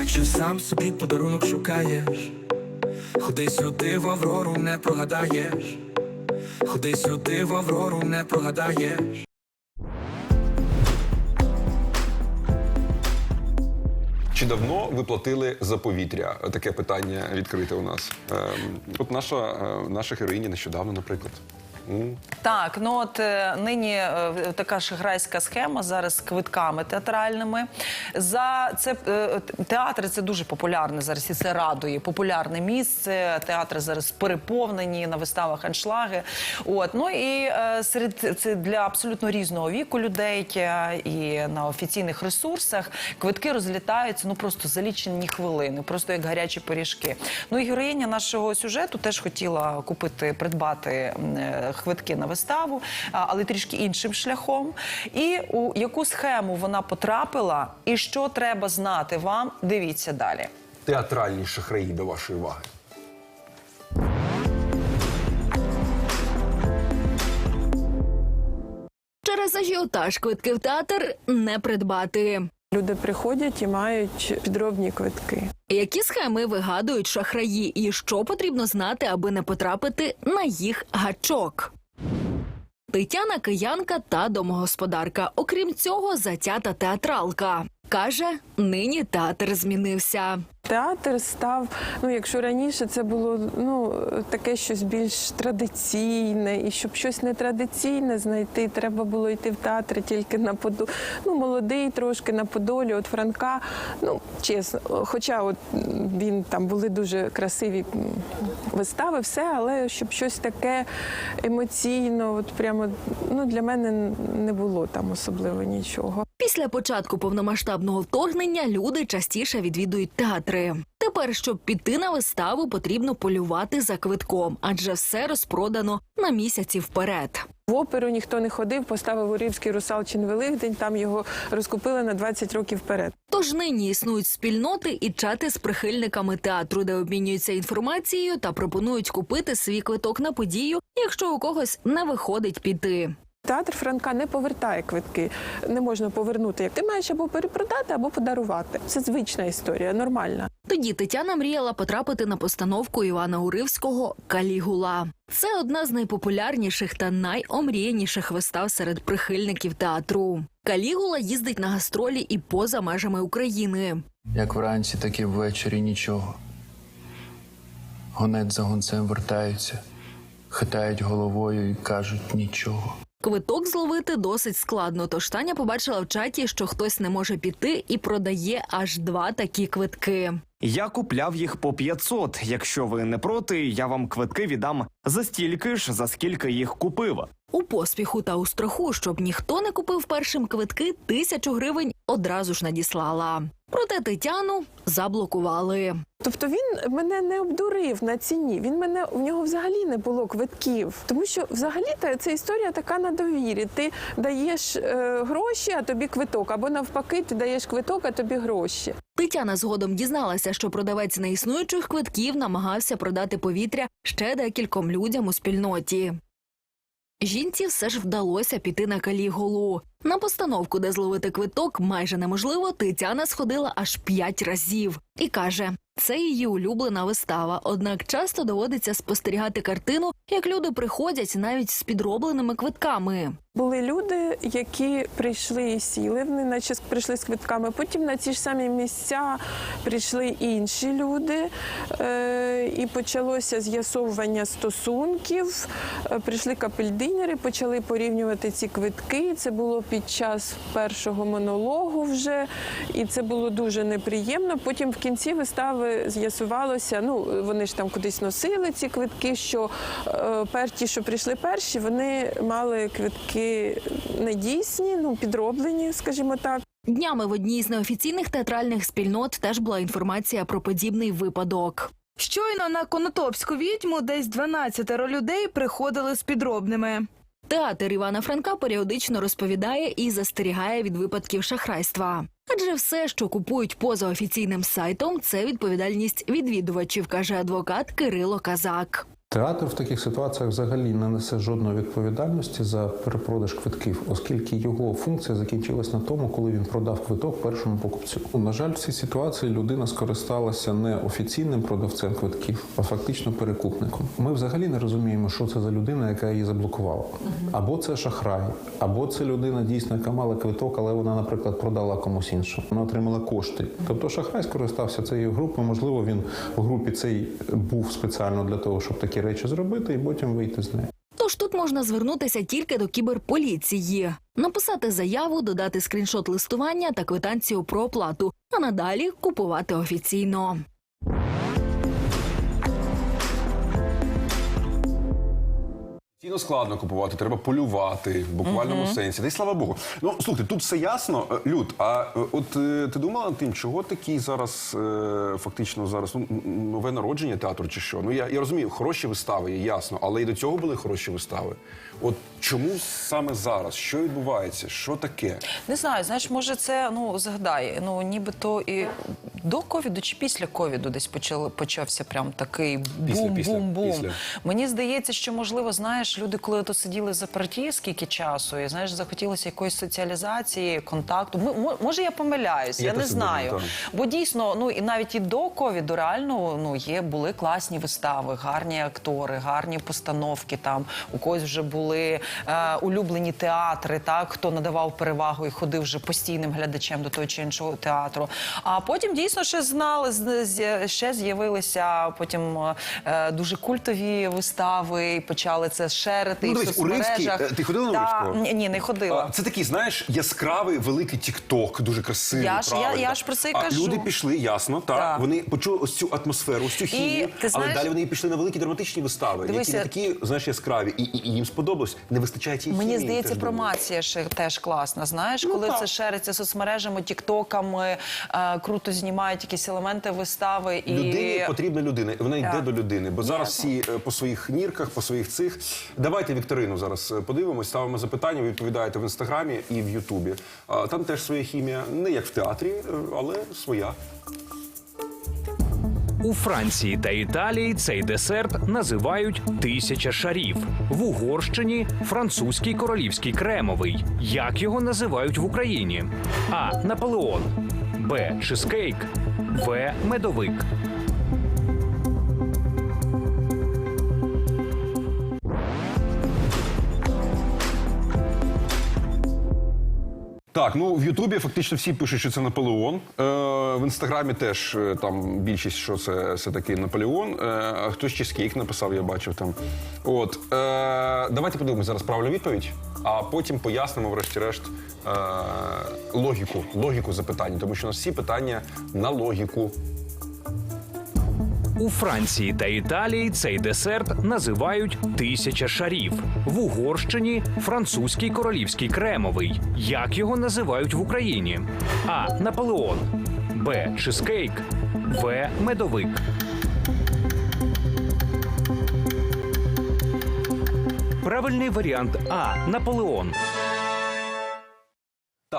Якщо сам собі подарунок шукаєш, ходи сюди в Аврору, не прогадаєш. Ходи сюди в Аврору, не прогадаєш. Чи давно ви платили за повітря? Таке питання відкрите у нас. Ем, От наша, е, наша героїня нещодавно, наприклад. Так, ну от е, нині е, така шахрайська схема зараз з квитками театральними. За це е, театри це дуже популярне зараз, і це радує. Популярне місце. Театри зараз переповнені на виставах аншлаги. От ну і е, серед це для абсолютно різного віку людей е, і на офіційних ресурсах квитки розлітаються ну просто за лічені хвилини, просто як гарячі пиріжки. Ну і героїня нашого сюжету теж хотіла купити, придбати квитки на виставу, але трішки іншим шляхом. І у яку схему вона потрапила, і що треба знати вам, дивіться далі. Театральні шахраї до вашої уваги. Через ажіотаж квитки в театр не придбати. Люди приходять і мають підробні квитки. Які схеми вигадують шахраї, і що потрібно знати, аби не потрапити на їх гачок? Тетяна киянка та домогосподарка. Окрім цього, затята театралка. Каже, нині театр змінився. Театр став, ну якщо раніше це було ну таке щось більш традиційне, і щоб щось нетрадиційне знайти, треба було йти в театр тільки на поду. Ну, молодий трошки на Подолі, от Франка. Ну, чесно, хоча от він там були дуже красиві вистави, все, але щоб щось таке емоційно, от прямо ну для мене не було там особливо нічого. Після початку повномасштабного вторгнення люди частіше відвідують театри. Тепер, щоб піти на виставу, потрібно полювати за квитком, адже все розпродано на місяці вперед. В оперу ніхто не ходив, поставив Урівський русалчин Великдень, там його розкупили на 20 років вперед. Тож нині існують спільноти і чати з прихильниками театру, де обмінюються інформацією та пропонують купити свій квиток на подію, якщо у когось не виходить піти. Театр Франка не повертає квитки, не можна повернути. Як ти маєш або перепродати, або подарувати. Це звична історія, нормальна. Тоді Тетяна мріяла потрапити на постановку Івана Уривського Калігула. Це одна з найпопулярніших та найомріяніших вистав серед прихильників театру. Калігула їздить на гастролі і поза межами України. Як вранці, так і ввечері нічого. Гонець за гонцем вертаються, хитають головою і кажуть нічого. Квиток зловити досить складно, тож Таня побачила в чаті, що хтось не може піти і продає аж два такі квитки. Я купляв їх по 500. Якщо ви не проти, я вам квитки віддам за стільки ж, за скільки їх купив. У поспіху та у страху, щоб ніхто не купив першим квитки, тисячу гривень одразу ж надіслала. Проте Тетяну заблокували. Тобто він мене не обдурив на ціні. Він мене у нього взагалі не було квитків. Тому що взагалі та ця історія така на довірі. Ти даєш е, гроші, а тобі квиток, або навпаки, ти даєш квиток, а тобі гроші. Тетяна згодом дізналася, що продавець неіснуючих квитків намагався продати повітря ще декільком людям у спільноті. Жінці все ж вдалося піти на каліголу. На постановку, де зловити квиток, майже неможливо, Тетяна сходила аж п'ять разів і каже, це її улюблена вистава. Однак часто доводиться спостерігати картину, як люди приходять навіть з підробленими квитками. Були люди, які прийшли і сіли, вони наче прийшли з квитками. Потім на ці ж самі місця прийшли інші люди, е, і почалося з'ясовування стосунків. Е, Прийшли капельдинери, почали порівнювати ці квитки. Це було під час першого монологу вже, і це було дуже неприємно. Потім в кінці вистави з'ясувалося, ну вони ж там кудись носили ці квитки, що е, пер- ті, що прийшли перші, вони мали квитки недійсні, ну підроблені, скажімо так. Днями в одній з неофіційних театральних спільнот теж була інформація про подібний випадок. Щойно на Конотопську відьму десь 12 людей приходили з підробними. Театр Івана Франка періодично розповідає і застерігає від випадків шахрайства. Адже все, що купують поза офіційним сайтом, це відповідальність відвідувачів, каже адвокат Кирило Казак. Театр в таких ситуаціях взагалі не несе жодної відповідальності за перепродаж квитків, оскільки його функція закінчилась на тому, коли він продав квиток першому покупцю. На жаль, в цій ситуації людина скористалася не офіційним продавцем квитків, а фактично перекупником. Ми взагалі не розуміємо, що це за людина, яка її заблокувала. Або це шахрай, або це людина дійсно, яка мала квиток, але вона, наприклад, продала комусь іншому. Вона отримала кошти. Тобто шахрай скористався цією групою. Можливо, він в групі цей був спеціально для того, щоб такі речі зробити, і потім вийти з неї. Тож тут можна звернутися тільки до кіберполіції, написати заяву, додати скріншот листування та квитанцію про оплату, а надалі купувати офіційно. Ційно складно купувати, треба полювати в буквальному сенсі. Та й слава Богу. Ну слухайте, тут все ясно. Е, Люд, а е, от е, ти думала над тим, чого такий зараз фактично зараз ну, нове народження театру чи що? Ну я, я розумію, хороші вистави, є ясно, але і до цього були хороші вистави. От чому саме зараз? Що відбувається? Що таке? Не знаю, знаєш, може це ну згадай, ну нібито і до ковіду чи після ковіду десь почали почався прям такий Після, бум, після, бум, бум. після. Мені здається, що можливо, знаєш, люди, коли то сиділи заперті скільки часу, і знаєш, захотілося якоїсь соціалізації, контакту. М- може, я помиляюсь, Я я, не знаю. думаю, Бо дійсно, ну і навіть і до ковіду реально ну є були класні вистави, гарні актори, гарні постановки. Там у когось вже були е, улюблені театри, так хто надавав перевагу і ходив вже постійним глядачем до того чи іншого театру. А потім дійсно ще знали ще з'явилися потім е, дуже культові вистави, і почали це шерити Ну, і в дивись, Римський, соцмережах. е, ти ходила на Та? Ні, ні, не ходила. А, Це такий, знаєш, яскравий великий тікток, дуже красивий. Я ж- я- правильно. я ж про це й а кажу. Люди пішли, ясно, так. Так. Вони почули ось цю атмосферу, ось цю хімію, ти але знаєш- далі вони пішли на великі драматичні вистави, Дивися- які не такі, знаєш, яскраві, і, і, і їм сподобалось. Не вистачає цієї Мені хімії. здається, теж думаю. промація ще теж класна. Знаєш, коли так. це шериться соцмережами, тіктоками, е, круто знімають якісь елементи вистави і Людині потрібна людина, і вона йде Так. до людини. Бо зараз всі е, по своїх нірках, по своїх цих. Давайте вікторину зараз е, подивимось, ставимо запитання, відповідаєте в інстаграмі і в Ютубі. Там теж своя хімія, не як в театрі, е, але своя. У Франції та Італії цей десерт називають тисяча шарів. В Угорщині французький королівський кремовий. Як його називають в Україні? А. Наполеон. Б. Чизкейк. В. Медовик. Так, ну в Ютубі фактично всі пишуть, що це Наполеон. Е, в інстаграмі теж е, там більшість, що це все таки Наполеон. Е, а хтось чизкейк написав, я бачив там. От е, давайте подивимося зараз правильну відповідь, а потім пояснимо, врешті-решт, е, логіку, логіку запитання, тому що у нас всі питання на логіку. У Франції та Італії цей десерт називають тисяча шарів. В Угорщині французький королівський кремовий. Як його називають в Україні? А. Наполеон. Б. Чизкейк. В. Медовик. Правильний варіант А. Наполеон.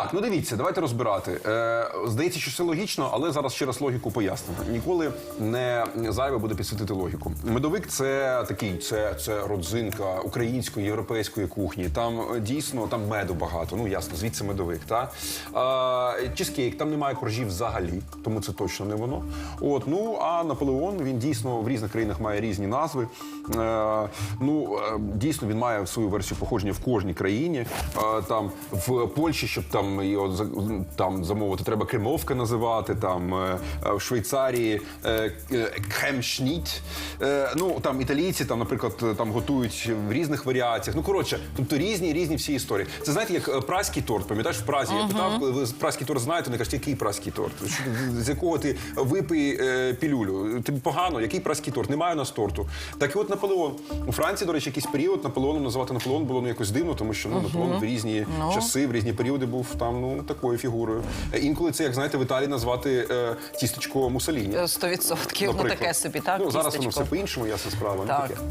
Так, ну дивіться, давайте розбирати. Е, здається, що все логічно, але зараз ще раз логіку пояснимо. Ніколи не зайве буде підсвітити логіку. Медовик це такий, це, це родзинка української, європейської кухні. Там е, дійсно там меду багато. Ну ясно, звідси медовик. Та е, чизкейк, там немає коржів взагалі, тому це точно не воно. От ну а Наполеон він дійсно в різних країнах має різні назви. Е, ну е, дійсно він має свою версію походження в кожній країні. Е, там в Польщі, щоб там його за- там замовити, треба кремовка називати. Там е, е, в Швейцарії е, кремшніт. Е, ну там італійці, там, наприклад, там готують в різних варіаціях. Ну коротше, тобто різні різні всі історії. Це знаєте, як праський торт. Пам'ятаєш, в Празі я питав, коли ви праський торт знаєте, вони кажуть, який праський торт? З якого ти випий пілюлю? Тобі погано, який праський торт? Немає у нас торту. Так і от Наполеон. У Франції, до речі, якийсь період Наполеоном називати Наполеон було ну якось дивно, тому що ну, Наполеон в різні часи, в різні періоди був там ну такою фігурою. Інколи це, як знаєте, в Італії назвати е, тістечко Мусоліні. Сто відсотків Ну таке собі, так? Ну зараз воно все по-іншому, ясна справа. Так. Ну, таке.